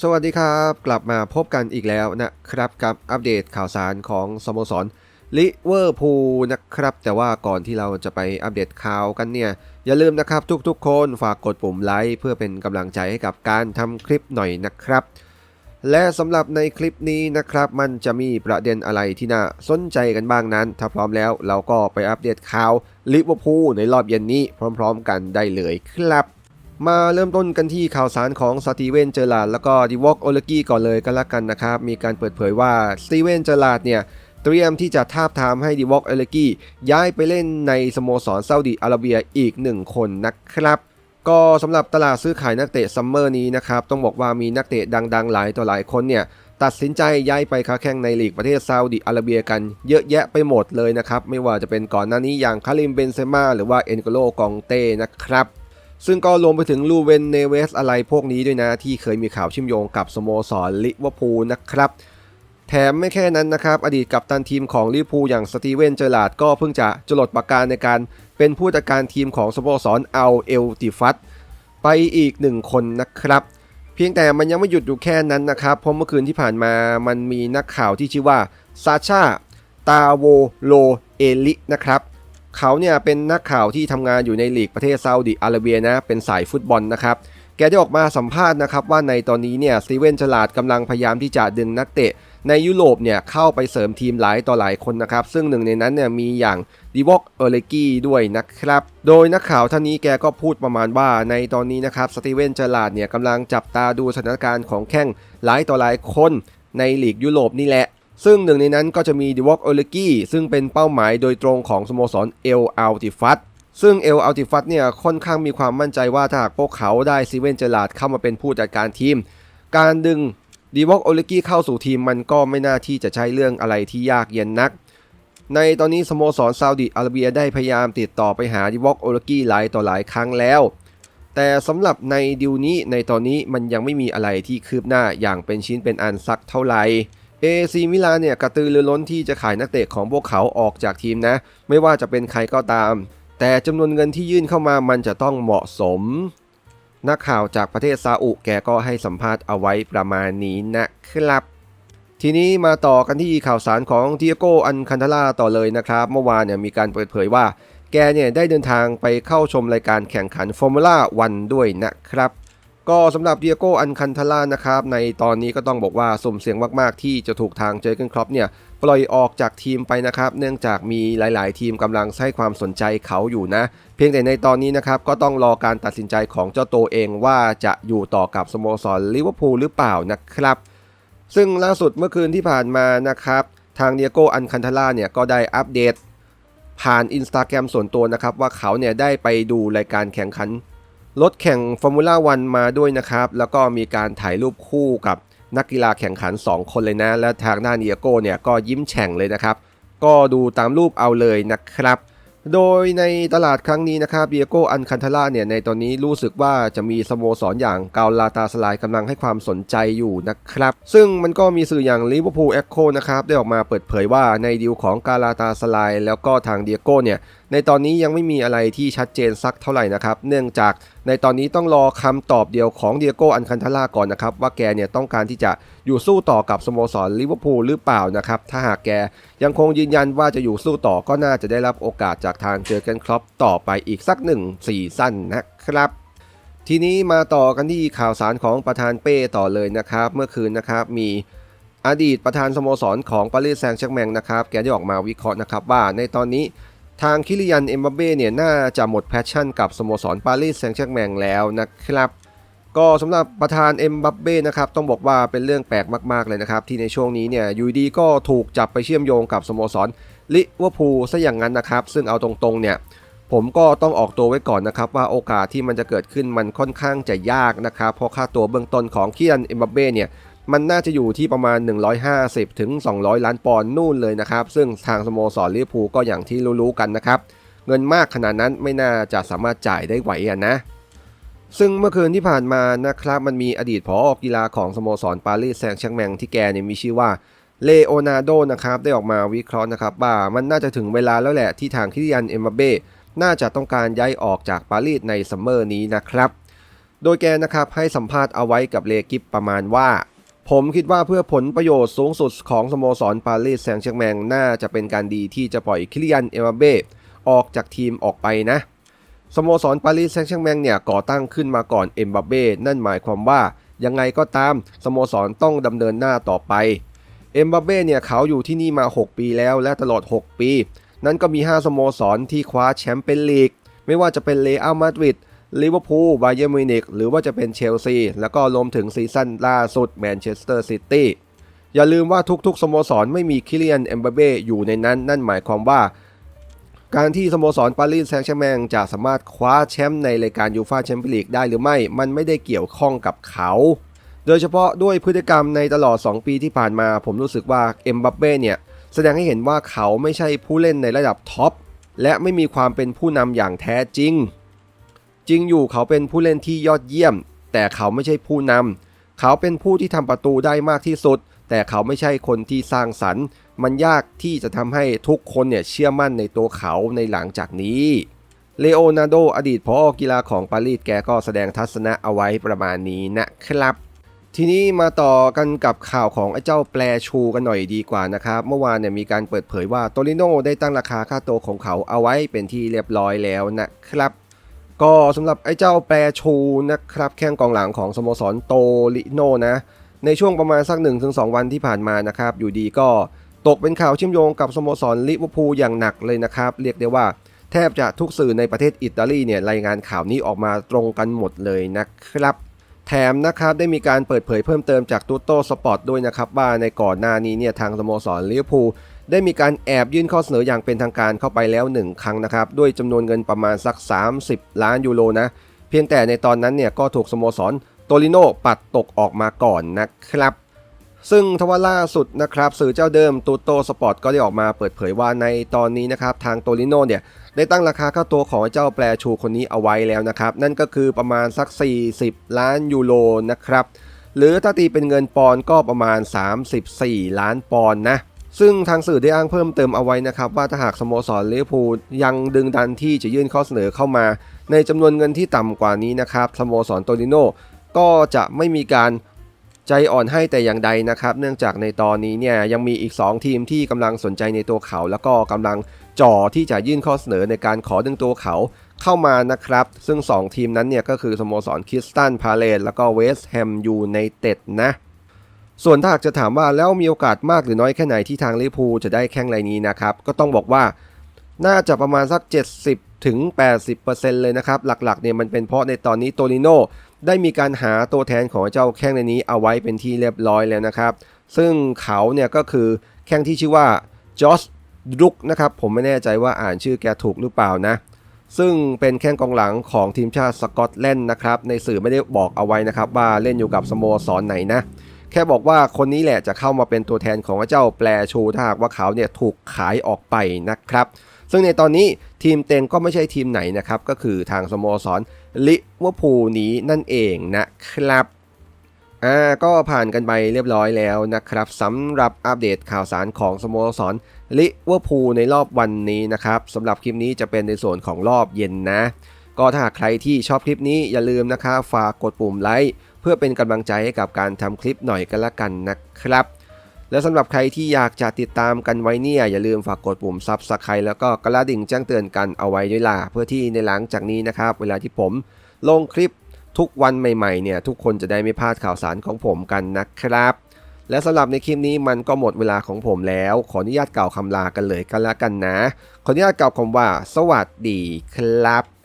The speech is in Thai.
สวัสดีครับ กลับมาพบกันอีกแล้วนะครับกับอัปเดตข่าวสารของสโมสรลิเวอร์พูลนะครับ แต่ว่าก่อนที่เราจะไปอัปเดตข่าวกันเนี่ย อย่าลืมนะครับทุกๆ คนฝากกดปุ่มไลค์เพื่อเป็นกำลังใจให้กับการทำคลิปหน่อยนะครับ และสำหรับในคลิปนี้นะครับ มันจะมีประเด็นอะไรที่น่าสนใจกันบ้างนั้น ถ้าพร้อมแล้วเราก็ไปอัปเดตข่าวลิเวอร์พูลในรอบเย็นนี้พร้อม ๆ กันได้เลยครับ มาเริ่มต้นกันที่ข่าวสารของสตีเวนเจอร์ลาดแล้วก็ดิวอกโอเลกี้ก่อนเลยกันละกันนะครับ มีการเปิดเผยว่าสตีเวนเจอร์ลาดเนี่ยเตรียมที่จะทาบทามให้ดิวอกโอเลกี้ย้ายไปเล่นในสโมสรซาอุดิอาระเบียอีก 1 คนนะครับ ก็สำหรับตลาดซื้อขายนักเตะซัมเมอร์นี้นะครับต้องบอกว่ามีนักเตะดังๆ หลายต่อหลายคนเนี่ยตัดสินใจย้ายไปค้าแข่งในลีกประเทศซาอุดิอาระเบียกันเยอะแยะไปหมดเลยนะครับ ไม่ว่าจะเป็นก่อนหน้านี้อย่างคาริมเบนเซม่าหรือว่าเอ็นโกโลกองเต้นะครับ ซึ่งก็รวมไปถึงลูเวนเนเวสอะไรพวกนี้ด้วยนะ ที่เคยมีข่าวเชื่อมโยงกับสโมสรลิเวอร์พูลนะครับ แถมไม่แค่นั้นนะครับ อดีตกัปตันทีมของลิเวอร์พูลอย่างสตีเวนเจอร์ลาดก็เพิ่งจะจลดปากกาในการเป็นผู้จัดการทีมของสโมสรอัลเอลติฟัตไปอีกหนึ่งคนนะครับเพียงแต่มันยังไม่หยุดอยู่แค่นั้นนะครับ เพราะเมื่อคืนที่ผ่านมามันมีนักข่าวที่ชื่อว่าซาชาตาโวโลเอลินะครับ เขาเนี่ยเป็นนักข่าวที่ทำงานอยู่ในลีกประเทศซาอุดิอาระเบียนะ เป็นสายฟุตบอลนะครับ แกได้ออกมาสัมภาษณ์นะครับว่าในตอนนี้เนี่ยสตีเวนฉลาดกำลังพยายามที่จะดึงนักเตะ ในยุโรปเนี่ยเข้าไปเสริมทีมหลายต่อหลายคนนะครับ ซึ่งหนึ่งในนั้นเนี่ยมีอย่างดิวอกเอเลกี้ด้วยนะครับ โดยนักข่าวท่านนี้แกก็พูดประมาณว่าในตอนนี้นะครับสตีเวนฉลาดเนี่ยกำลังจับตาดูสถานการณ์ของแข้งหลายต่อหลายคนในลีกยุโรปนี่แหละ ซึ่งหนึ่งในนั้นก็จะมีดิวอกโอเลกี้ซึ่งเป็นเป้าหมายโดยตรงของสโมสรเอลอัลติฟัตซึ่งเอลอัลติฟัตเนี่ยค่อนข้างมีความมั่นใจว่าถ้าหากพวกเขาได้ซีเวนเจอร์ลาดเข้ามาเป็นผู้จัดการทีม การดึงดิวอกโอเลกี้เข้าสู่ทีมมันก็ไม่น่าที่จะใช้เรื่องอะไรที่ยากเย็นนัก ในตอนนี้สโมสรซาอุดิอาระเบียได้พยายามติดต่อไปหาดิวอกโอเลกี้หลายต่อหลายครั้งแล้ว แต่สำหรับในดิวนี้ในตอนนี้มันยังไม่มีอะไรที่คืบหน้าอย่างเป็นชิ้นเป็นอันสักเท่าไหร่ เอซีมิลานเนี่ยกระตือรือร้นที่จะขายนักเตะของพวกเขาออกจากทีมนะ ไม่ว่าจะเป็นใครก็ตาม แต่จำนวนเงินที่ยื่นเข้ามามันจะต้องเหมาะสม นักข่าวจากประเทศซาอุแกก็ให้สัมภาษณ์เอาไว้ประมาณนี้นะครับ ทีนี้มาต่อกันที่ข่าวสารของเทียโกอันคันทาล่าต่อเลยนะครับ เมื่อวานเนี่ยมีการเปิดเผยว่า แกเนี่ยได้เดินทางไปเข้าชมรายการแข่งขันฟอร์มูล่าวันด้วยนะครับ ก็สำหรับเดียโกอันคันทาล่านะครับ ในตอนนี้ก็ต้องบอกว่าสมเสียงมากๆ ที่จะถูกทางเจอเกนครอปเนี่ย ปล่อยออกจากทีมไปนะครับ เนื่องจากมีหลาย ๆ ทีมกำลังให้ความสนใจเขาอยู่นะ เพียงแต่ในตอนนี้นะครับ ก็ต้องรอการตัดสินใจของเจ้าตัวเองว่าจะอยู่ต่อกับสโมสรลิเวอร์พูลหรือเปล่านะครับ ซึ่งล่าสุดเมื่อคืนที่ผ่านมานะครับ ทางเดียโกอันคันทาล่าเนี่ยก็ได้อัปเดตผ่านอินสตาแกรมส่วนตัวนะครับว่าเขาเนี่ยได้ไปดูรายการแข่งขัน รถแข่งฟอร์มูล่าวันมาด้วยนะครับ แล้วก็มีการถ่ายรูปคู่กับนักกีฬาแข่งขัน 2 คนเลยนะ และทางด้านเดียโก้เนี่ยก็ยิ้มแฉ่งเลยนะครับ ก็ดูตามรูปเอาเลยนะครับ โดยในตลาดครั้งนี้นะครับเดียโกอันคันทาล่าเนี่ยในตอนนี้รู้สึกว่าจะมีสโมสรอย่างกาลาตาสลายกำลังให้ความสนใจอยู่นะครับ ซึ่งมันก็มีสื่ออย่างลิเวอร์พูลเอ็กโคนะครับได้ออกมาเปิดเผยว่าในดีลของกาลาตาสลายแล้วก็ทางเดียโกเนี่ย ในตอนนี้ยังไม่มีอะไรที่ชัดเจนสักเท่าไหร่นะครับ เนื่องจากในตอนนี้ต้องรอคำตอบเดียวของเดียโกอันคันทาล่าก่อนนะครับ ว่าแกเนี่ยต้องการที่จะอยู่สู้ต่อกับสโมสรลิเวอร์พูลหรือเปล่านะครับ ถ้าหากแกยังคงยืนยันว่าจะอยู่สู้ต่อก็น่าจะได้รับโอกาสจากทางเจอเกนครอปต่อไปอีกสักหนึ่งซีซั่นนะครับทีนี้มาต่อกันที่ข่าวสารของประธานเป้ต่อเลยนะครับ เมื่อคืนนะครับมีอดีตประธานสโมสรของปารีสแซงต์แชร์แมงนะครับ แกได้ออกมาวิเคราะห์นะครับว่าในตอนนี้ ทางคิริยันเอ็มบัปเบ้เนี่ยน่าจะหมดแพชชั่นกับสโมสรปารีสแซงต์แชร์แมงแล้วนะครับ ก็สำหรับประธานเอ็มบัปเบ้นะครับต้องบอกว่าเป็นเรื่องแปลกมากๆเลยนะครับ ที่ในช่วงนี้เนี่ยอยูดีก็ถูกจับไปเชื่อมโยงกับสโมสรลิเวอร์พูลซะอย่างนั้นนะครับ ซึ่งเอาตรงๆเนี่ยผมก็ต้องออกตัวไว้ก่อนนะครับ ว่าโอกาสที่มันจะเกิดขึ้นมันค่อนข้างจะยากนะครับ เพราะค่าตัวเบื้องต้นของคิริยันเอ็มบัปเบ้เนี่ย มันน่าจะอยู่ที่ประมาณ 150ถึง200 ล้านปอนด์นู่นเลยนะครับ ซึ่งทางสโมสรลิเวอร์พูลก็อย่างที่รู้ๆกันนะครับ เงินมากขนาดนั้นไม่น่าจะสามารถจ่ายได้ไหวอะนะ ซึ่งเมื่อคืนที่ผ่านมานะครับ มันมีอดีตผอกีฬาของสโมสรปารีสแซงต์แชร์กแมงที่แกเนี่ยมีชื่อว่าเลโอนาร์โดนะครับได้ออกมาวิเคราะห์นะครับว่ามันน่าจะถึงเวลาแล้วแหละที่ทางคิริยันเอ็มบัเบ้น่าจะต้องการย้ายออกจากปารีสในซัมเมอร์นี้นะครับ โดยแกนะครับให้สัมภาษณ์เอาไว้กับเลกิฟประมาณว่า ผมคิดว่าเพื่อผลประโยชน์สูงสุดของสโมสรปารีสแซงต์แชร์แมงน่าจะเป็นการดีที่จะปล่อยคิลิยันเอมบัปเบ้ออกจากทีมออกไปนะ สโมสรปารีสแซงต์แชร์แมงเนี่ยก่อตั้งขึ้นมาก่อนเอ็มบัเบ้นั่นหมายความว่ายังไงก็ตามสโมสรต้องดำเนินหน้าต่อไป เอ็มบัเบ้เนี่ยเขาอยู่ที่นี่มา 6 ปีแล้วและตลอด 6 ปี นั้นก็มี 5 สโมสรที่คว้าแชมป์เป็นลีก ไม่ว่าจะเป็นเรอัลมาดริด ลิเวอร์พูลบาเยอร์มิวนิกหรือว่าจะเป็นเชลซี แล้วก็รวมถึงซีซั่นล่าสุดแมนเชสเตอร์ซิตี้อย่าลืมว่าทุกๆ สโมสรไม่มีคิเลียนเอ็มบัปเบ้อยู่ในนั้น นั่นหมายความว่า การที่สโมสรปารีสแซงต์แชร์แมงจะสามารถคว้าแชมป์ในรายการยูฟาแชมเปี้ยนลีกได้หรือไม่ มันไม่ได้เกี่ยวข้องกับเขา โดยเฉพาะด้วยพฤติกรรมในตลอด 2 ปีที่ผ่านมา ผมรู้สึกว่าเอ็มบัปเบ้เนี่ยแสดงให้เห็นว่าเขาไม่ใช่ผู้เล่นในระดับท็อปและไม่มีความเป็นผู้นำอย่างแท้จริง จริงอยู่เขาเป็นผู้เล่นที่ยอดเยี่ยม แต่เขาไม่ใช่ผู้นำเขาเป็นผู้ที่ทำประตูได้มากที่สุด แต่เขาไม่ใช่คนที่สร้างสรรค์ มันยากที่จะทำให้ทุกคนเนี่ยเชื่อมั่นในตัวเขาในหลังจากนี้เลโอนาร์โดอดีตพอกีฬาของปารีสแกก็แสดงทัศนะเอาไว้ประมาณนี้นะครับ ทีนี้มาต่อกันกับข่าวของไอ้เจ้าแปรชูกันหน่อยดีกว่านะครับ เมื่อวานเนี่ยมีการเปิดเผยว่าโตลิโนได้ตั้งราคาค่าตัวของเขาเอาไว้เป็นที่เรียบร้อยแล้วนะครับ ก็สำหรับไอ้เจ้าแปรชูนะครับแข้งกองหลังของสโมสรโตลิโนนะในช่วงประมาณสัก 1-2 วันที่ผ่านมานะครับอยู่ดีก็ตกเป็นข่าวเชื่อมโยงกับสโมสรลิเวอร์พูลอย่างหนักเลยนะครับ เรียกได้ว่าแทบจะทุกสื่อในประเทศอิตาลีเนี่ยรายงานข่าวนี้ออกมาตรงกันหมดเลยนะครับ แถมนะครับได้มีการเปิดเผยเพิ่มเติมจากตูโต้สปอร์ตด้วยนะครับว่าในก่อนหน้านี้เนี่ยทางสโมสรลิเวอร์พูล ได้มีการแอบยื่นข้อเสนออย่างเป็นทางการเข้าไปแล้ว1ครั้งนะครับด้วยจำนวนเงินประมาณสัก 30 ล้านยูโรนะเพียงแต่ในตอนนั้นเนี่ยก็ถูกสโมสรโตลิโนปัดตกออกมาก่อนนะครับ ซึ่งทว่าล่าสุดนะครับสื่อเจ้าเดิมตูโตสปอร์ตก็ได้ออกมาเปิดเผยว่าในตอนนี้นะครับทางโตลิโนเนี่ยได้ตั้งราคาค่าตัวของเจ้าแปรชูคนนี้เอาไว้แล้วนะครับ นั่นก็คือประมาณสัก 40 ล้านยูโรนะครับหรือถ้าตีเป็นเงินปอนก็ประมาณ 34 ล้านปอนนะ ซึ่งทางสื่อได้อ้างเพิ่มเติมเอาไว้นะครับ ว่าถ้าหากสโมสรลิเวอร์พูลยังดึงดันที่จะยื่นข้อเสนอเข้ามา ในจำนวนเงินที่ต่ำกว่านี้นะครับสโมสรโตลิโนก็จะไม่มีการใจอ่อนให้แต่อย่างใดนะครับ เนื่องจากในตอนนี้เนี่ยยังมีอีก 2 ทีมที่กำลังสนใจในตัวเขา แล้วก็กำลังจ่อที่จะยื่นข้อเสนอในการขอดึงตัวเขาเข้ามานะครับ ซึ่ง 2 ทีมนั้นเนี่ยก็คือสโมสรคิสตันพาเลตแล้วก็เวสต์แฮมยูไนเต็ดนะ ส่วนถ้าหากจะถามว่าแล้วมีโอกาสมากหรือน้อยแค่ไหนที่ทางลิเวอร์พูลจะได้แข้งรายนี้นะครับ ก็ต้องบอกว่าน่าจะประมาณสัก 70ถึง80%เลยนะครับ หลักๆเนี่ยมันเป็นเพราะในตอนนี้โตลิโนได้มีการหาตัวแทนของเจ้าแข้งในนี้เอาไว้เป็นที่เรียบร้อยแล้วนะครับ ซึ่งเขาเนี่ยก็คือแข้งที่ชื่อว่าจอสดุกนะครับ ผมไม่แน่ใจว่าอ่านชื่อแกถูกหรือเปล่านะ ซึ่งเป็นแข้งกองหลังของทีมชาติสกอตแลนด์นะครับ ในสื่อไม่ได้บอกเอาไว้นะครับว่าเล่นอยู่กับสโมสรไหนนะ แค่บอกว่าคนนี้แหละจะเข้ามาเป็นตัวแทนของเจ้าแปรชูถ้าหากว่าเขาเนี่ยถูกขายออกไปนะครับ ซึ่งในตอนนี้ทีมเต็งก็ไม่ใช่ทีมไหนนะครับ ก็คือทางสโมสรลิเวอร์พูลนี้นั่นเองนะครับอ่าก็ผ่านกันไปเรียบร้อยแล้วนะครับสำหรับอัปเดตข่าวสารของสโมสรลิเวอร์พูลในรอบวันนี้นะครับสำหรับคลิปนี้จะเป็นในส่วนของรอบเย็นนะ ก็ถ้าใครที่ชอบคลิปนี้อย่าลืมนะครับฝากกดปุ่มไลค์ เพื่อเป็นกำลังใจให้กับการทำคลิปหน่อยกันละกันนะครับ และสำหรับใครที่อยากจะติดตามกันไว้เนี่ย อย่าลืมฝากกดปุ่มซับสไครต์แล้วก็กระดิ่งแจ้งเตือนกันเอาไว้ด้วยล่ะเพื่อที่ในหลังจากนี้นะครับ เวลาที่ผมลงคลิปทุกวันใหม่ๆเนี่ยทุกคนจะได้ไม่พลาดข่าวสารของผมกันนะครับ และสำหรับในคลิปนี้มันก็หมดเวลาของผมแล้ว ขออนุญาตกล่าวคำลากันเลยกันละกันนะ ขออนุญาตกล่าวคำว่า สวัสดีครับ